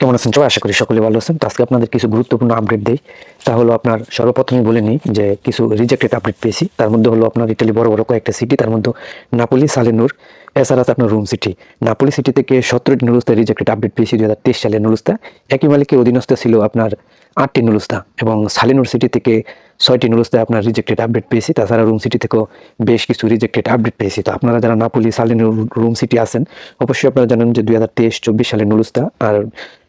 কেমন আছেন সবাই? আশা করি সকলে ভালো আছেন। তো আজকে আপনাদের কিছু গুরুত্বপূর্ণ আপডেট দেই। তা হলো আপনার সর্বপ্রথমে বলে নিই যে কিছু রিজেক্টেড আপডেট পেয়েছি। তার মধ্যে হলো আপনার ইটালি বড় বড় কয়েকটা সিটি তার মধ্যে নাপোলি সালেনুর এছাড়া আছে আপনার রুম সিটি নাপোলি সিটি থেকে সতেরোটি নুরুস্তা রিজেক্টেড আপডেট পেয়েছি দু হাজার তেইশ সালে নুরুস্তা একই মালিকের অধীনস্থ ছিল আপনার আটটি নুরুস্তা এবং সালেনুর সিটি থেকে ছয়টি নুরুস্তায় আপনার রিজেক্টেড আপডেট পেয়েছি। তাছাড়া রুম সিটি থেকেও বেশ কিছু রিজেক্টেড আপডেট পেয়েছি। তো আপনারা যারা নাপোলি সালেনুর রুম সিটি আছেন, অবশ্যই আপনারা জানেন যে দুই হাজার তেইশ চব্বিশ সালের নুরুস্তা আর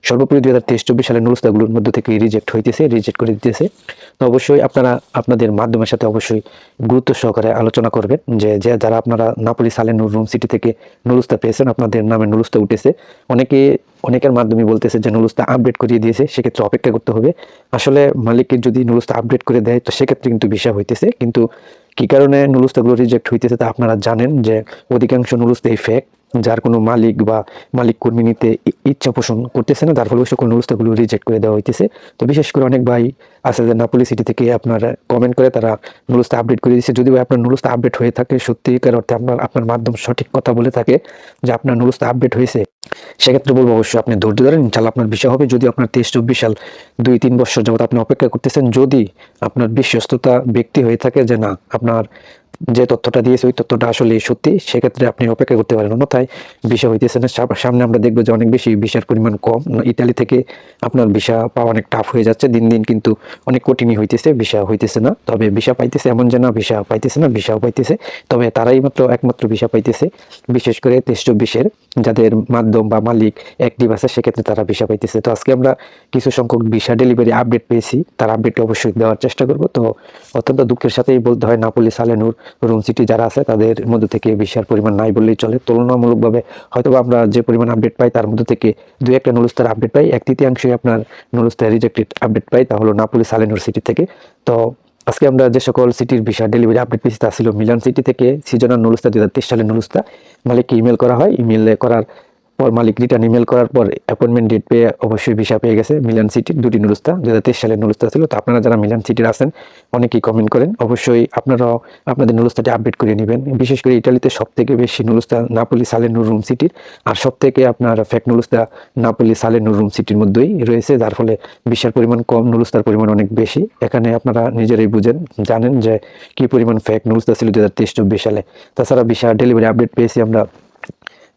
সর্বোপরি দুই হাজার তেইশ চব্বিশ সালের নুরুস্তাগুলোর মধ্যে থেকে রিজেক্ট হইতেছে রিজেক্ট করে দিতেছে। তো অবশ্যই আপনারা আপনাদের মাধ্যমের সাথে অবশ্যই গুরুত্ব সহকারে আলোচনা করবেন যে যে যারা আপনারা নাপোলি সালের নুর রুম সিটি থেকে নুরুস্তা পেয়েছেন, আপনাদের নামে নুরুস্তা উঠেছে। অনেকে অনেকের মাধ্যমে বলতেছে যে নুলুস্তা আপডেট করিয়ে দিয়েছে, সেক্ষেত্রে অপেক্ষা করতে হবে। আসলে মালিককে যদি নুলুস্তা আপডেট করে দেয়, তো সেক্ষেত্রে কিন্তু বিষয় হইতেছে। কিন্তু কি কারণে নুলুস্তাগুলো রিজেক্ট হইতেছে তা আপনারা জানেন যে অধিকাংশ নুলুস্তাই ফেক যার কোনো মালিক বা মালিক কর্মী নিতে ইচ্ছা পোষণ করতেছে না, যার ফলে সকল নুরুস্তাগুলো রিজেক্ট করে দেওয়া হইতেছে। তো বিশেষ করে অনেক ভাই আছে যে নাপোলি সিটি থেকে আপনার কমেন্ট করে তারা নুরুস্তা আপডেট করে দিচ্ছে যদি আপনার নুরুস্তা আপডেট হয়ে থাকে, সত্যিকার অর্থে আপনার আপনার মাধ্যম সঠিক কথা বলে থাকে যে আপনার নুরুস্তা আপডেট হয়েছে, সেক্ষেত্রে বলব অবশ্যই আপনি ধৈর্য ধরেন ইনশাল্লাহ আপনার বিষয় হবে। যদি আপনার তেইশ চব্বিশ সাল দুই তিন বছর যাবত আপনি অপেক্ষা করতেছেন, যদি আপনার বিশ্বস্ততা ব্যক্তি হয়ে থাকে যে না, আপনার যে তথ্যটা দিয়েছে, ওই তথ্যটা আসলে সত্যি। সেক্ষেত্রে আপনি অপেক্ষা করতে পারেন। অন্যথায় বিষয় হইতেছে না। সামনে আমরা দেখব যে অনেক বেশি বিষার পরিমাণ কম। ইতালি থেকে আপনার ভিসা পাওয়া অনেক টাফ হয়ে যাচ্ছে। দিন দিন কিন্তু অনেক কঠিনই হইতেছে। ভিসা হইতেছে না। তবে ভিসা পাইতেছে এমন যে না, ভিসা পাইতেছে না, ভিসাও পাইতেছে। তবে তারাই মাত্র একমাত্র ভিসা পাইতেছে। বিশেষ করে তেইশ চব্বিশের যাদের মাধ্যম বা মালিক অ্যাক্টিভ আছে, সেক্ষেত্রে তারা ভিসা পাইতেছে। তো আজকে আমরা কিছু সংখ্যক ভিসা ডেলিভারি আপডেট পেয়েছি। তার আপডেটটি অবশ্যই দেওয়ার চেষ্টা করব। তো অত্যন্ত দুঃখের সাথেই বলতে হয়, নাপোলি সালেনুর রুম সিটি যারা আছে, তাদের মধ্যে থেকে বিশাল পরিমাণ নাই বললেই চলে। তুলনামূলকভাবে হয়তো আমরা যে পরিমাণ আপডেট পাই, তার মধ্যে থেকে দু একটা নুরুস্তার আপডেট পাই। এক তৃতীয়াংশই আপনার নুলস্তার রিজেক্টেড আপডেট পাই তা হলো নাপোলি সালেনুর সিটি থেকে। তো আজকে আমরা যে সকল সিটির ভিসা ডেলিভারি আপডেট পেয়েছি, তা ছিল মিলান সিটি থেকে সিজনাল নুলুস্তা দু হাজার তেইশ সালের নুলুস্তা। মালিককে ইমেল করা হয়। ইমেলে করার পর মালিক রিটার্ন ইমেল করার পর অ্যাপয়েন্টমেন্ট ডেট পেয়ে অবশ্যই ভিসা পেয়ে গেছে। মিলান সিটির দুটি নুরুস্তা দু হাজার তেইশ সালের নুরুস্তা ছিল। তো আপনারা যারা মিলান সিটির আছেন, অনেকেই কমেন্ট করেন। অবশ্যই আপনারাও আপনাদের নুরুস্তাটি আপডেট করে নেবেন। বিশেষ করে ইটালিতে সব থেকে বেশি নুরুস্তা নাপোলি সালের নুর রুম সিটির আর সব থেকে আপনার ফ্যাক নুরুস্তা নাপোলি সালের নুর রুম সিটির মধ্যেই রয়েছে, যার ফলে ভিসার পরিমাণ কম, নুরুস্তার পরিমাণ অনেক বেশি। এখানে আপনারা নিজেরাই বুঝেন, জানেন যে কি পরিমাণ ফ্যাক নুরুস্তা ছিল দু হাজার তেইশ চব্বিশ সালে। তাছাড়া ভিসা ডেলিভারি আপডেট পেয়েছি আমরা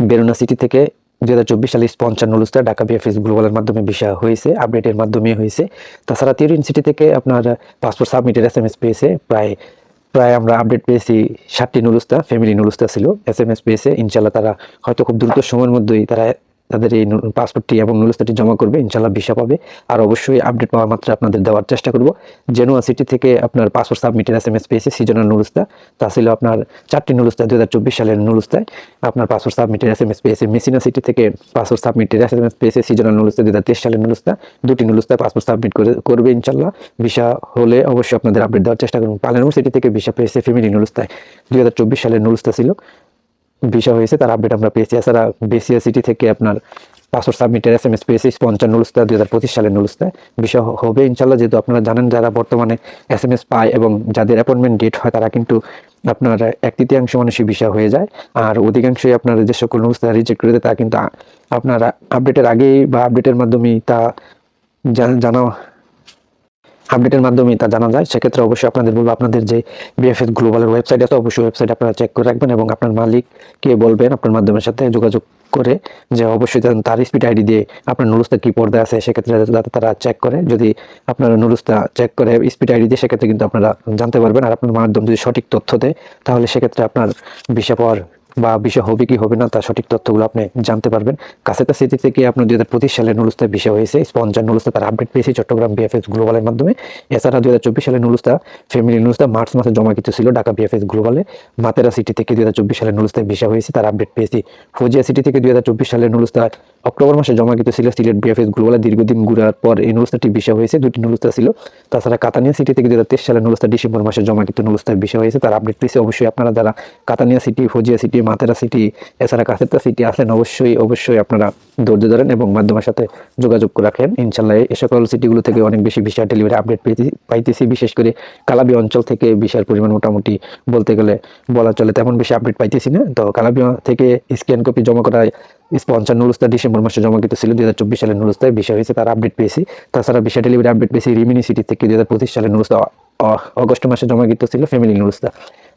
বেরোনা সিটি থেকে। দু হাজার চব্বিশ সালে পঞ্চান্ন লুস্তা ঢাকা বিএফএস গ্লোবালের মাধ্যমে ভিসা হয়েছে আপডেটের মাধ্যমে হয়েছে। তাছাড়া তিউরিন ইউনিভার্সিটি থেকে আপনার পাসপোর্ট সাবমিটের এস এম এস পেয়েছে। প্রায় প্রায় আমরা আপডেট পেয়েছি ষাটটি নুরুস্তা ফ্যামিলি নুরুস্তা ছিল। এস এম এস পেয়েছে। ইনশাল্লাহ তারা হয়তো খুব দ্রুত সময়ের মধ্যেই তারা তাদের এই পাসপোর্টটি এবং নুরুস্তাটি জমা করবে ইনশাল্লাহ ভিসা পাবে। আর অবশ্যই আপডেট পাওয়ার মাত্র আপনাদের দেওয়ার চেষ্টা করব। জেনুয়া সিটি থেকে আপনার পাসপোর্ট সাবমিটের এস এম এস পেয়েছে সিজনাল নুরুস্তা তা ছিল আপনার চারটি নুরুস্তা দু সালের নুলস্তায় আপনার পাসপোর্ট সাবমিটের এস এম এস পেয়েছে। মেসিনা সিটি থেকে পাসপোর্ট সাবমিটের এস এম এস পেয়েছে সিজনাল নুরুস্তা দু হাজার তেইশ সালের নুরুস্তা দুটি নুরুস্তায় পাসপোর্ট সাবমিট করে, করবে ইনশাল্লাহ ভিসা হলে অবশ্যই আপনাদের আপডেট দেওয়ার চেষ্টা করুন পালানুর সিটি থেকে ভিসা পেয়েছে ফ্যামিলি নুলস্তায়। দুই হাজার চব্বিশ সালের নুরুস্তা ছিল। ভিসা হয়েছে, তার আপডেট আমরা পেয়েছি। এছাড়া বেসিয়া সিটি থেকে আপনার পাসপোর্ট সাবমিটের এস এম এস পেয়েছি, পঞ্চান্ন নুলস্তা দুই হাজার পঁচিশ সালের নুলস্তা বিষয় হবে ইনশাল্লাহ, যেহেতু আপনারা জানেন, যারা বর্তমানে এস এম এস পায় এবং যাদের অ্যাপয়েন্টমেন্ট ডেট হয়, তারা কিন্তু আপনার এক তৃতীয়াংশ মানুষই বিষয় হয়ে যায়। আর অধিকাংশই আপনার যে সকল নুলস্তা রিজেক্ট করে দেয় তা কিন্তু আপনারা আপডেটের আগেই বা আপডেটের মাধ্যমেই তা জানা আপডেটের মাধ্যমে তা জানা যায়। সেক্ষেত্রে অবশ্যই আপনাদের বলব, আপনাদের যে বিএফএস গ্লোবালের ওয়েবসাইট আছে, অবশ্যই ওয়েবসাইট আপনারা চেক করে রাখবেন এবং আপনার মালিককে বলবেন আপনার মাধ্যমের সাথে যোগাযোগ করে যে অবশ্যই তার স্পিড আইডি দিয়ে আপনার নুরুস্তা কি পর্দা আছে, সেক্ষেত্রে যাতে তারা চেক করে। যদি আপনার নুরুস্তা চেক করে স্পিড আইডি দিয়ে, সেক্ষেত্রে কিন্তু আপনারা জানতে পারবেন। আর আপনার মাধ্যম যদি সঠিক তথ্য দেয়, তাহলে সেক্ষেত্রে আপনার ভিসা পাওয়ার বা বিষয় হবে কি হবে না, তার সঠিক তথ্যগুলো আপনি জানতে পারবেন। কাছে কাছেতা সিটি থেকে আপনার দু হাজার পঁচিশ সালের নুলুস্তা বিষয় হয়েছে, স্পঞ্জার নুলুস্তা তার আপডেট পেয়েছে চট্টগ্রাম বিএফএস গ্লোবালের মাধ্যমে। এছাড়া দু হাজার চব্বিশ সালের নুলুস্তা ফ্যামিলি নুলুস্তা মার্চ মাসে জমা কিছু ছিল ঢাকা বিএফএস গ্লোবালে মাতেরা সিটি থেকে দু হাজার চব্বিশ সালের নুলুস্তা বিষয় হয়েছে, তার আপডেট পেয়েছি। ফৌজিয়া সিটি থেকে দু হাজার চব্বিশ সালের নুলুস্তা অক্টোবর মাসে জমা কিছু ছিল সিলেট বিএফএস গ্লোবালে দীর্ঘদিন ঘুরার পর এই নুলুস্তাটি বিষয় হয়েছে, দুটি নুলুস্তা ছিল। তাছাড়া কাতানিয়া সিটি থেকে দুই সালের নুলুস্তা ডিসেম্বর মাসে জমা কিছু নুলুস্তার বিষয় হয়েছে, তার আপডেট পেয়েছে অবশ্যই আপনারা যারা Catania city, Foggia city, Matera city, এছাড়া কাছেরটা সিটি আছেন অবশ্যই অবশ্যই আপনারা ধৈর্য ধরেন এবং মাধ্যমের সাথে যোগাযোগ রাখেন। ইনশাল্লাহ এই সকল সিটিগুলো থেকে অনেক বেশি ভিসা ডেলিভারি আপডেট পাইতেছি। বিশেষ করে কালাবি অঞ্চল থেকে ভিসার পরিমাণ মোটামুটি বলতে গেলে বলা চলে তেমন বেশি আপডেট পাইতেছি না। তো কালাবিয়া থেকে স্ক্যান কপি জমা করা স্পন্সার নুরুস্তা ডিসেম্বর মাসে জমাকৃত ছিল দু হাজার চব্বিশ সালের নুরুস্তায় বিষয় হয়েছে, তার আপডেট পেয়েছি। তাছাড়া বিষয় ডেলিভারি আপডেট পেয়েছি রিমিনি সিটি থেকে দু হাজার পঁচিশ সালের নুরুস্তা অ- অগস্ট মাসে জমাকৃত ছিল ফ্যামিলি নুরুস্তা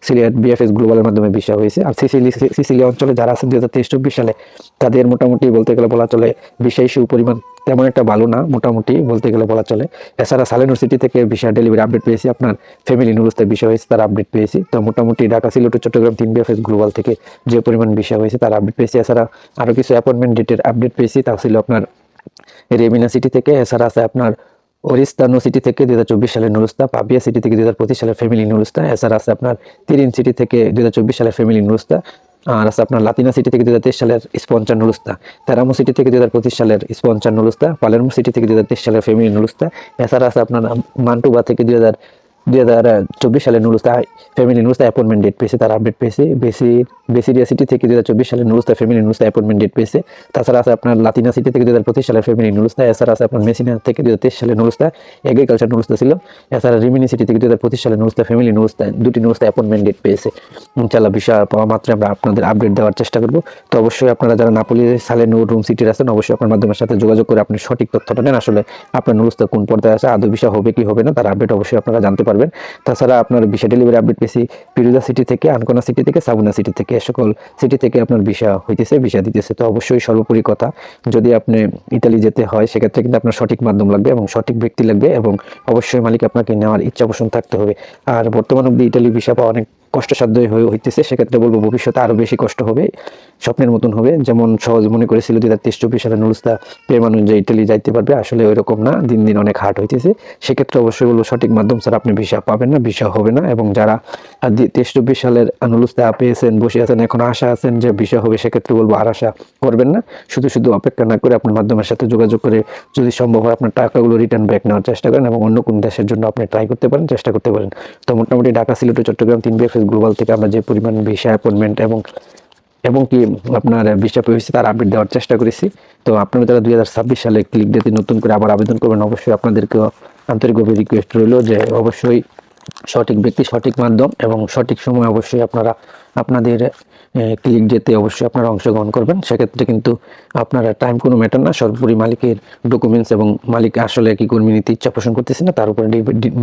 সিলিয়াট বিএফএস গ্লোবালের মাধ্যমে বিষয় হয়েছে। আর সিসিলি সিসিলি অঞ্চলে যারা আছেন দুই হাজার সালে, তাদের মোটামুটি বলতে গেলে বলা চলে বিষয় ইস্যু পরিমাণ তেমন একটা ভালো না, মোটামুটি বলতে গেলে বলা চলে। এছাড়া সালেনুর সিটি থেকে বিষয় ডেলিভারি আপডেট পেয়েছি। আপনার ফ্যামিলি নুরুস্তায় বিষয় হয়েছে, তার আপডেট পেয়েছি। তো মোটামুটি ঢাকা, সিলেট চট্টগ্রাম তিন বিএফএস গ্লোবাল থেকে যে পরিমাণ বিষয় হয়েছে, তার আপডেট পেয়েছি। এছাড়া আরও কিছু অ্যাপয়েন্টমেন্ট ডেটের আপডেট পেয়েছি, তা ছিল আপনার রেমিনা সিটি থেকে। এছাড়া আছে আপনার ওরিস্তানো সিটি থেকে দু হাজার চব্বিশ সালের নুরুস্তা পাবিয়া সিটি থেকে দুই হাজার পঁচিশ সালের ফ্যামিলি নুরুস্তা, এছাড়া আছে আপনার তিরিন সিটি থেকে দু হাজার চব্বিশ সালের ফ্যামিলি নুরুস্তা, আর আছে আপনার লাতিনা সিটি থেকে দু হাজার তেইশ সালের স্পঞ্চার নুরুস্তা, তেরামো সিটি থেকে দু হাজার পঁচিশ সালের স্পঞ্চার নুরুস্তা, পালেরমো সিটি থেকে দু হাজার তেইশ সালের ফ্যামিলি নুরুস্তা, এছাড়া আছে আপনার মান্টুবা থেকে দু হাজার দুই হাজার চব্বিশ সালের নুরুস্তা ফ্যামিলি নুরুস্তা অ্যাপয়েন্টমেন্ট ডেট পেয়েছে, তার আপডেট পেয়েছে। বেসি বেসিরিয়া সিটি থেকে দুই হাজার চব্বিশ সালের নুরুস্তা ফ্যামিলি নুরুস্তা অ্যাপয়েন্টমেন্ট ডেট পেয়েছে। তাছাড়া আছে আপনার লাতিনা সিটি থেকে দুই হাজার পঁচিশ সালের ফ্যামিলি নুরুস্তা এছাড়া আছে আপনার মেসিনা থেকে দুই হাজার তেইশ সালের নুরুস্তা এগ্রিকালচার নুরুস্তা ছিল। এছাড়া রিমিনি সিটি থেকে দুই হাজার পঁচিশ সালের নুরুস্তা ফ্যামিলি নুরুস্তা দুটি নুরুস্তা অ্যাপয়েন্টমেন্ট ডেট পেয়েছে। ইনশাল্লাহ বিষয় পাওয়া মাত্র আমরা আপনাদের আপডেট দেওয়ার চেষ্টা করব। তো অবশ্যই আপনারা যারা নাপলি সালে নূর রুম সিটির আছেন, অবশ্যই আপনার মাধ্যমের সাথে যোগাযোগ করে আপনি সঠিক তথ্যটা নেন। আসলে আপনার নুরুস্তা কোন পর্দায় আছে, আদৌ বিষয় হবে কি হবে না, তার আপডেট অবশ্যই আপনারা জানতে পারবেন। তাছাড়া আপনার বিষয় ডেলিভারি আপডেট পেয়েছি পিরুজা সিটি থেকে আনকোনা সিটি থেকে সাবুনা সিটি থেকে সকল সিটি থেকে আপনার ভিসা হইতেছে, ভিসা দিতেছে। তো অবশ্যই সর্বোপরি কথা, যদি আপনি ইতালি যেতে হয়, সেক্ষেত্রে কিন্তু আপনার সঠিক মাধ্যম লাগবে এবং সঠিক ব্যক্তি লাগবে এবং অবশ্যই মালিক আপনাকে নেওয়ার ইচ্ছা পোষণ থাকতে হবে। আর বর্তমান অবধি ইতালি ভিসা পাওয়া অনেক কষ্টসাধ্য হয়ে হইতেছে, সেক্ষেত্রে বলব ভবিষ্যতে আরও বেশি কষ্ট হবে। স্বপ্নের মতন হবে। যেমন সহজ মনে করেছিল দুই হাজার তেইশ, চব্বিশ সালে নুরুস্তা পেয়ে মানুষ যে ইটালি যাইতে পারবে, আসলে ওই রকম না। দিন দিন অনেক হার্ড হইতেছে। সেক্ষেত্রে অবশ্যই বলব সঠিক মাধ্যম ছাড়া আপনি ভিসা পাবেন না, ভিসা হবে না। এবং যারা তেইশ, চব্বিশ সালের নুরুস্তা পেয়েছেন, বসে আছেন, এখন আশা আছেন যে ভিসা হবে, সেক্ষেত্রে বলব আর আশা করবেন না। শুধু শুধু অপেক্ষা না করে আপনার মাধ্যমের সাথে যোগাযোগ করে যদি সম্ভব হয় আপনার টাকাগুলো রিটার্ন ব্যাক নেওয়ার চেষ্টা করেন এবং অন্য কোন দেশের জন্য আপনি ট্রাই করতে পারেন, চেষ্টা করতে পারেন। তো মোটামুটি ঢাকা, সিলেট চট্টগ্রাম তিন বিএফএস গ্লোবাল থেকে আমরা যে পরিমাণ ভিসা অ্যাপয়েন্টমেন্ট এবং এবং কি আপনার বিশাপ হয়েছে তার আপডেট দেওয়ার চেষ্টা করেছি। তো আপনারা যারা দুই হাজার ছাব্বিশ সালে ক্লিক ডেতে নতুন করে আবার আবেদন করবেন, অবশ্যই আপনাদেরকে আন্তরিকভাবে রিকোয়েস্ট রইল যে অবশ্যই সঠিক ব্যক্তি, সঠিক মাধ্যম এবং সঠিক সময় অবশ্যই আপনারা, আপনাদের ক্লিক যেতে অবশ্যই আপনারা অংশগ্রহণ করবেন। সেক্ষেত্রে কিন্তু আপনারা টাইম কোনো ম্যাটার না। সর্বোপরি মালিকের ডকুমেন্টস এবং মালিক আসলে কি কর্মী নিতে ইচ্ছা পোষণ করতেছে না, তার উপরে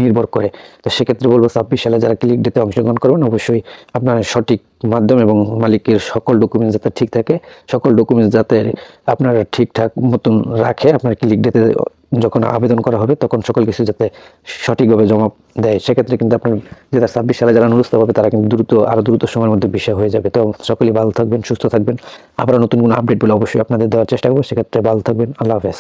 নির্ভর করে। তো সেক্ষেত্রে বলব, ছাব্বিশ সালে যারা ক্লিক ডেতে অংশগ্রহণ করবেন, অবশ্যই আপনার সঠিক মাধ্যম এবং মালিকের সকল ডকুমেন্টস যাতে ঠিক থাকে, সকল ডকুমেন্টস যাতে আপনারা ঠিকঠাক মতন রাখে, আপনার ক্লিক ডেতে যখন আবেদন করা হবে, তখন সকল কিছু যাতে সঠিকভাবে জমা দেয়। সেক্ষেত্রে কিন্তু আপনার দু হাজার ছাব্বিশ সালে যারা অনুরোধ পাবে তারা কিন্তু দ্রুত আরও দ্রুত সময়ের মধ্যে বিষয় হয়ে যাবে। তো সকলেই ভালো থাকবেন, সুস্থ থাকবেন। আবার নতুন কোনো আপডেট বলে অবশ্যই আপনাদের দেওয়ার চেষ্টা করব। সেক্ষেত্রে ভালো থাকবেন। আল্লাহ হাফেজ।